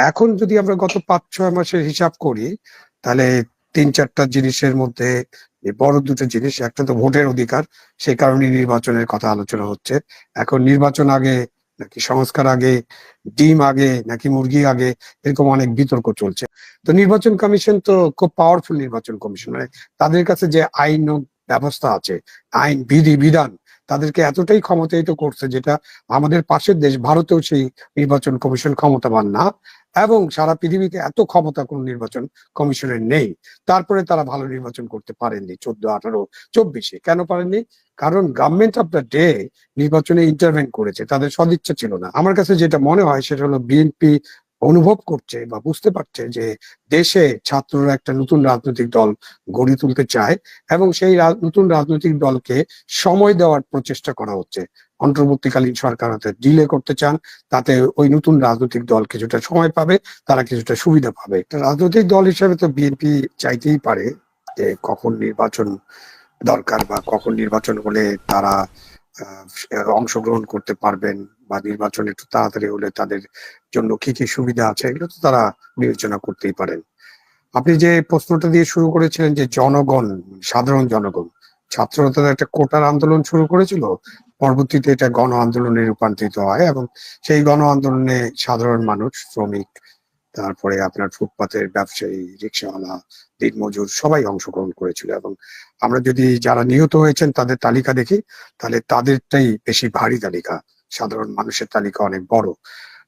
এখন যদি আমরা গত পাঁচ, ছয় মাসের হিসাব করি, তাহলে তিন, চারটা জিনিসের মধ্যে বড় দুটো জিনিস, একটা তো ভোটের অধিকার, সেই কারণে নির্বাচনের কথা আলোচনা হচ্ছে। এখন নির্বাচন আগে, নাকি সংস্কার আগে, ডিম আগে, নাকি মুরগি আগে, এরকম অনেক বিতর্ক চলছে। তো নির্বাচন কমিশন তো খুব পাওয়ারফুল নির্বাচন কমিশন। মানে তাদের কাছে যে আইন ব্যবস্থা আছে, আইন, বিধি, বিধান, তাদেরকে এতটাই ক্ষমতায়িত করছে যেটা আমাদের পাশের দেশ, ভারতেও সেই নির্বাচন কমিশন ক্ষমতাবান না। এবং সারা পৃথিবীতে এত ক্ষমতা কোন নির্বাচন কমিশনের নেই। তারপরে তারা ভালো নির্বাচন করতে পারেননি চোদ্দ, আঠারো, চব্বিশে। কেন পারেননি? কারণ গভর্নমেন্ট অফ দ্য ডে নির্বাচনে ইন্টারভেন করেছে। তাদের সদিচ্ছা ছিল না। আমার কাছে যেটা মনে হয় সেটা হলো বিএনপি অনুভব করছে বা বুঝতে পারছে যে দেশে ছাত্ররা একটা নতুন রাজনৈতিক দল গড়ে তুলতে চায় এবং সেই নতুন রাজনৈতিক দলকে সময় দেওয়ার প্রচেষ্টা করা হচ্ছে। অন্তর্বর্তীকালীন সরকার হতে ডিলে করতে চান, তাতে ওই নতুন রাজনৈতিক দল কিছুটা সময় পাবে, তারা কিছুটা সুবিধা পাবে। একটা রাজনৈতিক দল হিসেবে তো বিএনপি চাইতেই পারে যে কখন নির্বাচন দরকার বা কখন নির্বাচন হলে তারা অংশগ্রহণ করতে পারবেন। বা নির্বাচন একটু তাড়াতাড়ি হলে তাদের জন্য কি কি সুবিধা আছে, এগুলো তো তারা বিবেচনা করতেই পারেন। আপনি যে প্রশ্নটা দিয়ে শুরু করেছিলেন যে জনগণ, সাধারণ জনগণ, ছাত্ররা তো একটা কোটার আন্দোলন শুরু করেছিল, পরবর্তীতে এটা গণ আন্দোলনে রূপান্তরিত হয় এবং সেই গণ আন্দোলনে সাধারণ মানুষ, শ্রমিক, তারপরে আপনার ফুটপাতের ব্যবসায়ী, রিক্সাওয়ালা দিনমজুর সবাই অংশগ্রহণ করেছিল এবং আমরা যদি যারা নিহত হয়েছেন তাদের তালিকা দেখি, তাহলে তাদেরটাই বেশি ভারী তালিকা। সাধারণ মানুষের তালিকা অনেক বড়।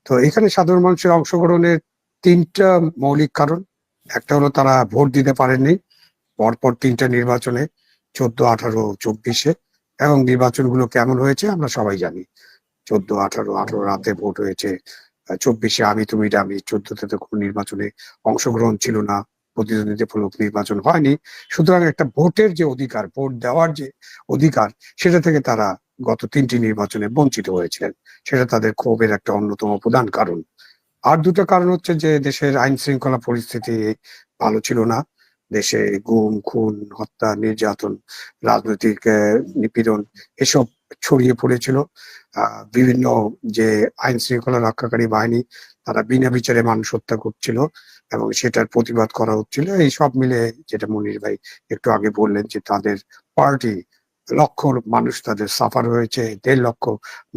তো এখানে সাধারণ মানুষের অংশগ্রহণের তিনটা মৌলিক কারণ। একটা হলো তারা ভোট দিতে পারেননি, পরপর তিনটা নির্বাচনে, চোদ্দ, আঠারো, চব্বিশে, এবং নির্বাচনগুলো কেমন হয়েছে আমরা সবাই জানি। চোদ্দ, আঠারো আঠারো রাতে ভোট হয়েছে চব্বিশে আমি, তুমি, আমি, চোদ্দতে তো কোনো নির্বাচনে অংশগ্রহণ ছিল না প্রতিদ্বন্দ্বিতামূলক নির্বাচন হয়নি। সুতরাং একটা ভোটের যে অধিকার, ভোট দেওয়ার যে অধিকার, সেটা থেকে তারা গত তিনটি নির্বাচনে বঞ্চিত হয়েছিলেন। সেটা তাদের ক্ষোভের একটা অন্যতম প্রধান কারণ। আর দুটো কারণ হচ্ছে যে দেশের আইন শৃঙ্খলা পরিস্থিতি ভালো ছিল না। দেশে গুম, খুন, হত্যা, নির্যাতন, রাজনৈতিক নিপীড়ন এসব ছড়িয়ে পড়েছিল। বিভিন্ন যে আইন শৃঙ্খলা রক্ষাকারী বাহিনী, তারা বিনা বিচারে মানুষ হত্যা করছিল এবং সেটার প্রতিবাদ করা হচ্ছিল। এই সব মিলে, যেটা মনির ভাই একটু আগে বললেন যে তাদের পার্টি লক্ষ মানুষ তাদের সাফার হয়েছে, দেড় লক্ষ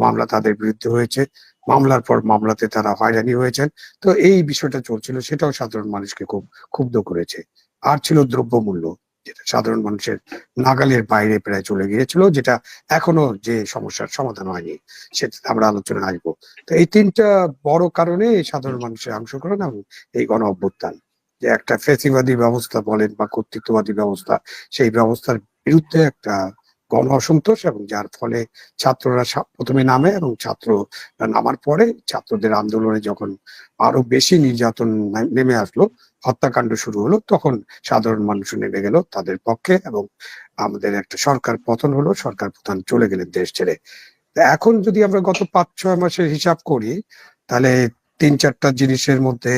মামলা তাদের বিরুদ্ধে হয়েছে। মামলার পর মামলাতে তারা হয়রানি হয়েছেন। তো এই বিষয়টা চলছিল, সেটাও সাধারণ মানুষকে খুব ক্ষুব্ধ করেছে। আর ছিল দ্রব্যমূল্য, যেটা সাধারণ মানুষের নাগালের বাইরে প্রায় চলে গিয়েছিল, যেটা এখনও যে সমস্যার সমাধান হয়নি, সেটা আমরা আলোচনা আসব। তো এই তিনটা বড় কারণে সাধারণ মানুষের অংশগ্রহণ এবং এই গণ অভ্যুত্থান, যে একটা ফেসিবাদী ব্যবস্থা বলেন বা কর্তৃত্ববাদী ব্যবস্থা, সেই ব্যবস্থার বিরুদ্ধে একটা গণ অসন্তোষ এবং যার ফলে ছাত্ররা প্রথমে নামে এবং ছাত্র নামার পরে ছাত্রদের আন্দোলনে যখন আরও বেশি নির্যাতন নেমে আসলো, হত্যাকাণ্ড শুরু হলো, তখন সাধারণ মানুষ নেমে গেল তাদের পক্ষে এবং আমাদের একটা সরকার পতন হলো, সরকার প্রধান চলে গেলেন দেশ ছেড়ে। এখন যদি আমরা গত পাঁচ ছয় মাসের হিসাব করি, তাহলে তিন চারটা জিনিসের মধ্যে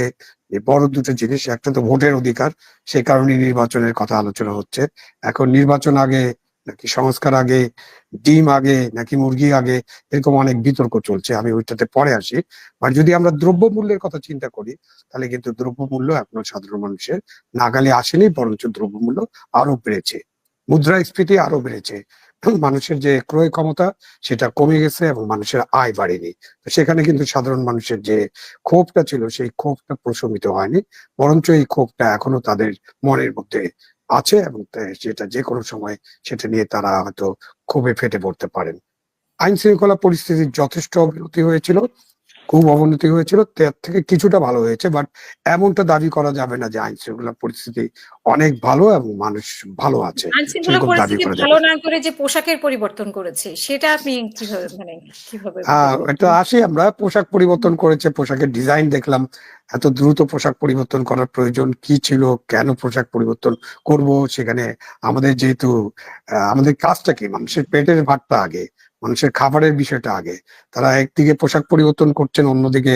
বড় দুটো জিনিস, একটা তো ভোটের অধিকার, সে কারণে নির্বাচনের কথা আলোচনা হচ্ছে। এখন নির্বাচন আগে নাকি সংস্কার আগে, ডিম আগে, নাকি মুরগি আগে, এরকম অনেক বিতর্ক চলছে। আমি ওইটাতে পরে আসি। আর যদি আমরা দ্রব্যমূল্যের কথা চিন্তা করি, তাহলে কিন্তু দ্রব্যমূল্য এখনও সাধারণ মানুষের নাগালে আসেনি, বরঞ্চ দ্রব্যমূল্য আরও বেড়েছে। মুদ্রাস্ফীতি আরও বেড়েছে। মানুষের যে ক্রয় ক্ষমতা, সেটা কমে গেছে এবং মানুষের আয় বাড়েনি। তো সেখানে কিন্তু সাধারণ মানুষের যে ক্ষোভটা ছিল, সেই ক্ষোভটা প্রশমিত হয়নি। বরঞ্চ এই ক্ষোভটা এখনও তাদের মনের মধ্যে আছে এবং সেটা যে কোনো সময় সেটা নিয়ে তারা হয়তো ক্ষোভে ফেটে পড়তে পারেন। আইন শৃঙ্খলা পরিস্থিতির যথেষ্ট অবনতি হয়েছিল। খুব অবনতি হয়েছিল তার থেকে কিছুটা ভালো হয়েছে বাট এমনটা দাবি করা যাবে না যে আইন শৃঙ্খলা পরিস্থিতি অনেক ভালো এবং মানুষ ভালো আছে। ভালো না। করে যে পোশাকের পরিবর্তন করেছে সেটা আপনি কীভাবে মানে কীভাবে হ্যাঁ এটা আসি আমরা পোশাক পরিবর্তন করেছে পোশাকের ডিজাইন দেখলাম এত দ্রুত পোশাক পরিবর্তন করার প্রয়োজন কি ছিল কেন পোশাক পরিবর্তন করব সেখানে আমাদের যেহেতু আমাদের কাজটা কি মানুষের পেটের ভাতটা আগে মানুষের খাবারের বিষয়টা আগে। তারা একদিকে পোশাক পরিবর্তন করছেন, অন্যদিকে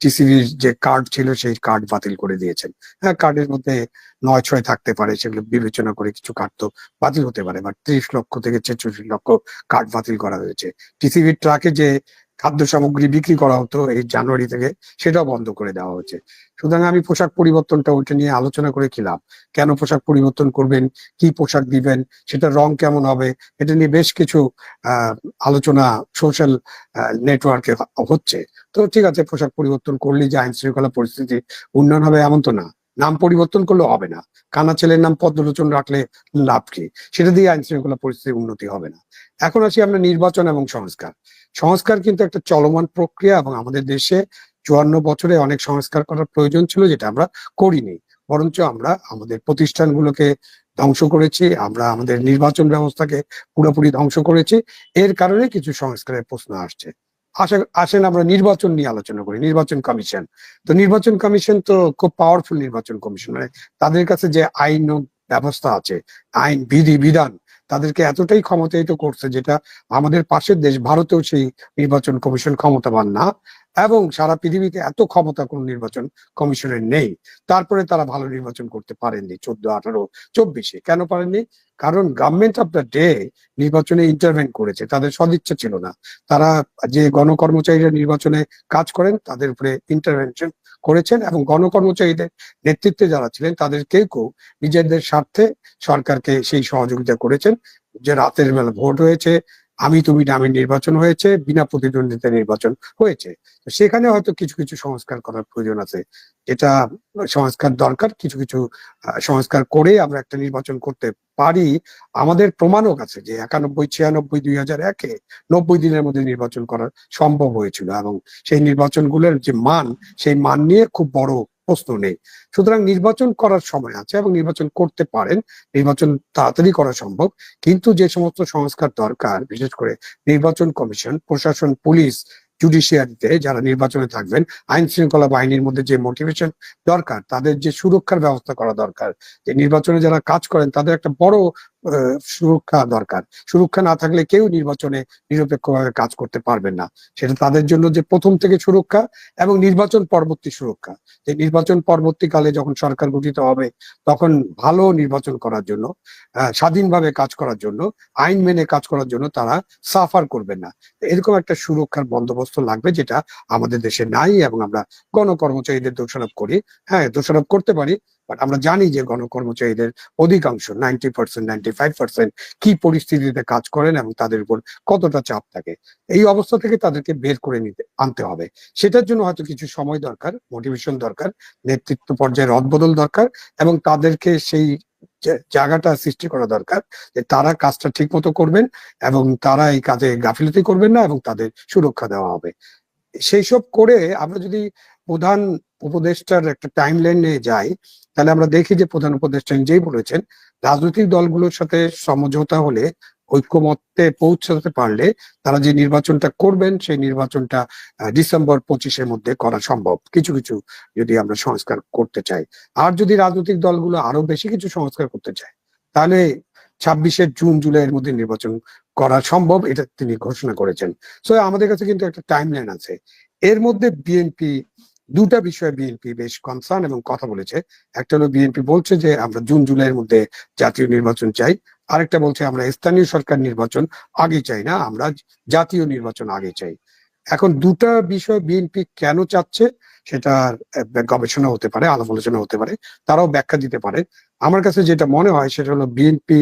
টিসিবির যে কার্ড ছিল সেই কার্ড বাতিল করে দিয়েছেন। হ্যাঁ কার্ডের মধ্যে নয় ছয় থাকতে পারে, সেগুলো বিবেচনা করে কিছু কার্ড তো বাতিল হতে পারে। বা ত্রিশ লক্ষ থেকে ছেচল্লিশ লক্ষ কার্ড বাতিল করা হয়েছে। টিসিবির ট্রাকে যে খাদ্য সামগ্রী বিক্রি করা হতো এই জানুয়ারি থেকে, সেটাও বন্ধ করে দেওয়া হয়েছে। সুতরাং আমি পোশাক পরিবর্তনটা ওইটা নিয়ে আলোচনা করে কেন পোশাক পরিবর্তন করবেন? কি পোশাক দিবেন? সেটা রং কেমন হবে? এটা নিয়ে বেশ কিছু আলোচনা সোশ্যাল নেটওয়ার্কে হচ্ছে। তো ঠিক আছে, পোশাক পরিবর্তন করলে যে আইন শৃঙ্খলা পরিস্থিতি উন্নয়ন হবে এমন তো না। নাম পরিবর্তন করলে হবে না। কানা ছেলের নাম পদ্মলোচন রাখলে লাভ কি? সেটা দিয়ে আইন শৃঙ্খলা পরিস্থিতির উন্নতি হবে না। এখন আসি আমরা নির্বাচন এবং সংস্কার। সংস্কার কিন্তু একটা চলমান প্রক্রিয়া এবং আমাদের দেশে চুয়ান্ন বছরে অনেক সংস্কার করার প্রয়োজন ছিল যেটা আমরা করিনি। বরঞ্চ আমরা আমাদের প্রতিষ্ঠানগুলোকে ধ্বংস করেছি, আমরা আমাদের নির্বাচন ব্যবস্থাকে পুরোপুরি ধ্বংস করেছি। এর কারণে কিছু সংস্কারের প্রশ্ন আসছে। আসা আসেন আমরা নির্বাচন নিয়ে আলোচনা করি, নির্বাচন কমিশন। তো নির্বাচন কমিশন তো খুব পাওয়ারফুল নির্বাচন কমিশন মানে তাদের কাছে যে আইন ব্যবস্থা আছে, আইন, বিধি, বিধান, তাদেরকে এতটাই ক্ষমতায়িত করছে যেটা আমাদের পাশের দেশ, ভারতেও সেই নির্বাচন কমিশন ক্ষমতাবান না। এবং সারা পৃথিবীতে এত ক্ষমতা কোন নির্বাচন কমিশনের নেই। তারপরে তারা ভালো নির্বাচন করতে পারেননি চোদ্দ, আঠারো, চব্বিশে। কেন পারেননি? কারণ গভর্নমেন্ট অফ দ্য ডে নির্বাচনে ইন্টারভেন করেছে। তাদের সদিচ্ছা ছিল না। তারা যে গণকর্মচারীরা নির্বাচনে কাজ করেন, তাদের উপরে ইন্টারভেনশন করেছেন এবং গণকর্মচারীদের নেতৃত্বে যারা ছিলেন তাদের কেউ কেউ নিজেদের স্বার্থে সরকারকে সেই সহযোগিতা করেছেন। যে রাতের বেলা ভোট হয়েছে আমি তুমি নামে নির্বাচন হয়েছে, বিনা প্রতিদ্বন্দ্বিতা নির্বাচন হয়েছে। সেখানে হয়তো কিছু কিছু সংস্কার করার প্রয়োজন আছে। যেটা সংস্কার দরকার, কিছু কিছু সংস্কার করে আমরা একটা নির্বাচন করতে পারি। আমাদের প্রমাণও আছে যে একানব্বই, ছিয়ানব্বই, দুই হাজার একে নব্বই দিনের মধ্যে নির্বাচন করা সম্ভব হয়েছিল এবং সেই নির্বাচনগুলোর যে মান, সেই মান নিয়ে খুব বড় প্রশ্ন নেই। সুতরাং নির্বাচন করার সময় আছে এবং নির্বাচন করতে পারেন। নির্বাচন তাড়াতাড়ি করা সম্ভব। কিন্তু যে সমস্ত সংস্কার দরকার, বিশেষ করে নির্বাচন কমিশন, প্রশাসন, পুলিশ, জুডিশিয়ারিতে যারা নির্বাচনে থাকবেন, আইন শৃঙ্খলা বাহিনীর মধ্যে যে মোটিভেশন দরকার, তাদের যে সুরক্ষার ব্যবস্থা করা দরকার, যে নির্বাচনে যারা কাজ করেন, তাদের একটা বড় সুরক্ষা দরকার। সুরক্ষা না থাকলে কেউ নির্বাচনে নিরপেক্ষভাবে কাজ করতে পারবেন না। সেটা তাদের জন্য যে প্রথম থেকে সুরক্ষা এবং নির্বাচন পরবর্তী সুরক্ষা। যে নির্বাচন পরবর্তীকালে যখন সরকার গঠিত হবে, তখন ভালো নির্বাচন করার জন্য স্বাধীনভাবে কাজ করার জন্য, আইন মেনে কাজ করার জন্য তারা সাফার করবেন না। এরকম একটা সুরক্ষার বন্দোবস্ত লাগবে যেটা আমাদের দেশে নাই এবং আমরা গণকর্মচারীদের দোষারোপ করি। হ্যাঁ দোষারোপ করতে পারি বাট আমরা জানি যে গণকর্মচারীদের অধিকাংশ ninety percent ninety five percent কি পরিস্থিতিতে কাজ করেন এবং তাদের উপর কতটা চাপ থাকে, এই অবস্থা থেকে তাদেরকে বের করে নিতে, আনতে হবে। সেটার জন্য হয়তো কিছু সময় দরকার মোটিভেশন দরকার, নেতৃত্ব পর্যায়ের রদবদল দরকার এবং তাদেরকে সেই জায়গাটা সৃষ্টি করা দরকার যে তারা কাজটা ঠিক মতো করবেন এবং তারা এই কাজে গাফিলতি করবেন না এবং তাদের সুরক্ষা দেওয়া হবে। সেই সব করে আমরা যদি প্রধান উপদেষ্টার একটা টাইম লাইন নিয়ে যাই, তাহলে আমরা দেখি যে প্রধান উপদেষ্টা নিজেই বলেছেন, রাজনৈতিক দলগুলোর সাথে সমঝোতা হলে, ঐক্যমত্যে পৌঁছাতে পারলে তারা যে নির্বাচনটা করবেন, সেই নির্বাচনটা ডিসেম্বর পঁচিশের মধ্যে করা সম্ভব। কিছু কিছু যদি আমরা সংস্কার করতে চাই। আর যদি রাজনৈতিক দলগুলো আরও বেশি কিছু সংস্কার করতে চায়, তাহলে ছাব্বিশে জুন, জুলাইয়ের মধ্যে নির্বাচন করা সম্ভব, এটা তিনি ঘোষণা করেছেন। সো আমাদের কাছে কিন্তু একটা টাইম লাইন আছে। এর মধ্যে বিএনপি দুটা বিষয়ে বিএনপি বেশ কনসার্ন এবং কথা বলেছে। একটা হলো বিএনপি বলছে যে, আমরা জুন, জুলাইয়ের মধ্যে জাতীয় নির্বাচন চাই। আরেকটা বলছে, আমরা স্থানীয় সরকার নির্বাচন আগে চাই না, আমরা জাতীয় নির্বাচন আগে চাই। এখন দুটা বিষয় বিএনপি কেন চাচ্ছে সেটা গবেষণা হতে পারে, আলাপ আলোচনা হতে পারে, তারাও ব্যাখ্যা দিতে পারে। আমার কাছে যেটা মনে হয়, সেটা হলো বিএনপি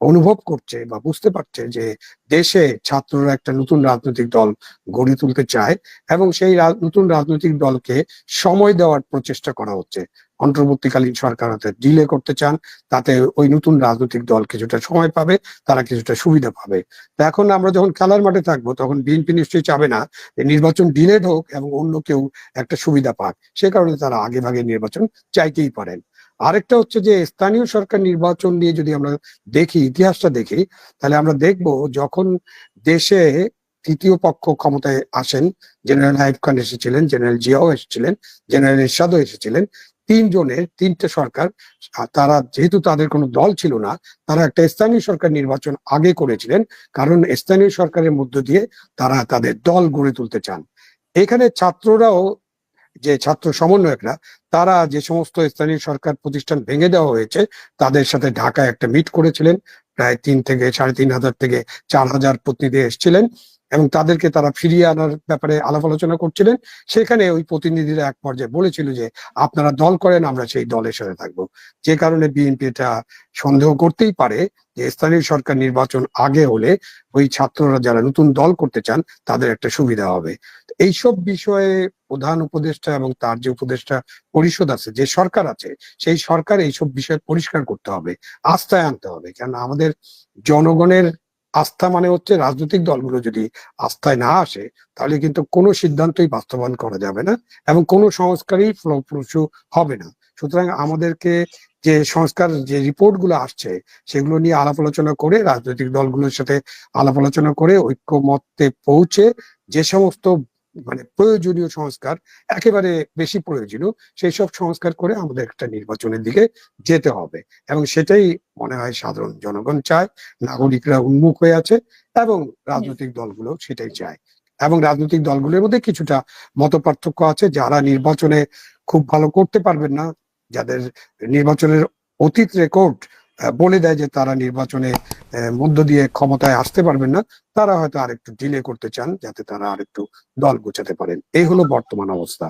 অনুভব করছে বা বুঝতে পারছে যে দেশে ছাত্ররা একটা নতুন রাজনৈতিক দল গড়ে তুলতে চায় এবং সেই নতুন রাজনৈতিক দলকে সময় দেওয়ার প্রচেষ্টা করা হচ্ছে। অন্তর্বর্তীকালীন সরকার হতে ডিলে করতে চান, তাতে ওই নতুন রাজনৈতিক দল কিছুটা সময় পাবে, তারা কিছুটা সুবিধা পাবে। এখন আমরা যখন খেলার মাঠে থাকব, তখন বিএনপি নিশ্চয়ই চাবে না যে নির্বাচন ডিলেড হোক এবং অন্য কেউ একটা সুবিধা পাক। সে কারণে তারা আগে ভাগে নির্বাচন চাইতেই পারেন। আরেকটা হচ্ছে যে স্থানীয় সরকার নির্বাচন নিয়ে যদি আমরা দেখি, ইতিহাসটা দেখি, তাহলে আমরা দেখব যখন দেশে তৃতীয় পক্ষ ক্ষমতায় আসেন, জেনারেল হাইব খান এসেছিলেন, জেনারেল জিয়াও এসেছিলেন, জেনারেল এরশাদও এসেছিলেন, তিনজনের, তিনটে সরকার তারা যেহেতু তাদের কোনো দল ছিল না, তারা একটা স্থানীয় সরকার নির্বাচন আগে করেছিলেন, কারণ স্থানীয় সরকারের মধ্য দিয়ে তারা তাদের দল গড়ে তুলতে চান। এখানে ছাত্ররাও যে ছাত্র সমন্বয়করা, তারা যে সমস্ত স্থানীয় সরকার প্রতিষ্ঠান ভেঙে দেওয়া হয়েছে, তাদের সাথে ঢাকায় একটা মিট করেছিলেন। প্রায় তিন থেকে সাড়ে তিন হাজার থেকে চার হাজার প্রতিনিধি এসেছিলেন এবং তাদেরকে তারা ফিরিয়ে আনার ব্যাপারে আলাপ আলোচনা করছিলেন। সেখানে ওই প্রতিনিধিরা এক পর্যায়ে বলেছিল যে, আপনারা দল করেন, আমরা সেই দলের সাথে থাকব। যে কারণে বিএনপি এটা সন্দেহ করতেই পারে যে, স্থানীয় সরকার নির্বাচন আগে হলে ওই ছাত্ররা যারা নতুন দল করতে চান, তাদের একটা সুবিধা হবে। এইসব বিষয়ে প্রধান উপদেষ্টা এবং তার যে উপদেষ্টা পরিষদ আছে, যে সরকার আছে, সেই সরকার এইসব বিষয় পরিষ্কার করতে হবে, আস্থায় আনতে হবে। কেন আমাদের জনগণের আস্থা মানে হচ্ছে রাজনৈতিক দলগুলো যদি আস্থায় না আসে, তাহলে কিন্তু কোনো সিদ্ধান্তই বাস্তবায়ন করা যাবে না এবং কোনো সংস্কারই ফলপ্রসূ হবে না। সুতরাং আমাদেরকে যে সংস্কার, যে রিপোর্টগুলো আসছে, সেগুলো নিয়ে আলাপ আলোচনা করে, রাজনৈতিক দলগুলোর সাথে আলাপ আলোচনা করে ঐক্যমত্যে পৌঁছে যে সমস্ত মানে প্রয়োজনীয় সংস্কার একেবারে বেশি প্রয়োজনীয় সেই সব সংস্কার করে আমাদের একটা নির্বাচনের দিকে যেতে হবে। এবং সেটাই মনে হয় সাধারণ জনগণ চায় নাগরিকরা উন্মুখ হয়ে আছে এবং রাজনৈতিক দলগুলো সেটাই চায়। এবং রাজনৈতিক দলগুলোর মধ্যে কিছুটা মত পার্থক্য আছে যারা নির্বাচনে খুব ভালো করতে পারবেন না যাদের নির্বাচনের অতীত রেকর্ড বলে দেয় যে তারা নির্বাচনে মধ্য দিয়ে ক্ষমতায় আসতে পারবেন না, তারা হয়তো আরেকটু ডিলে করতে চান যাতে তারা আরেকটু দল গোছাতে পারেন। এই হলো বর্তমান অবস্থা।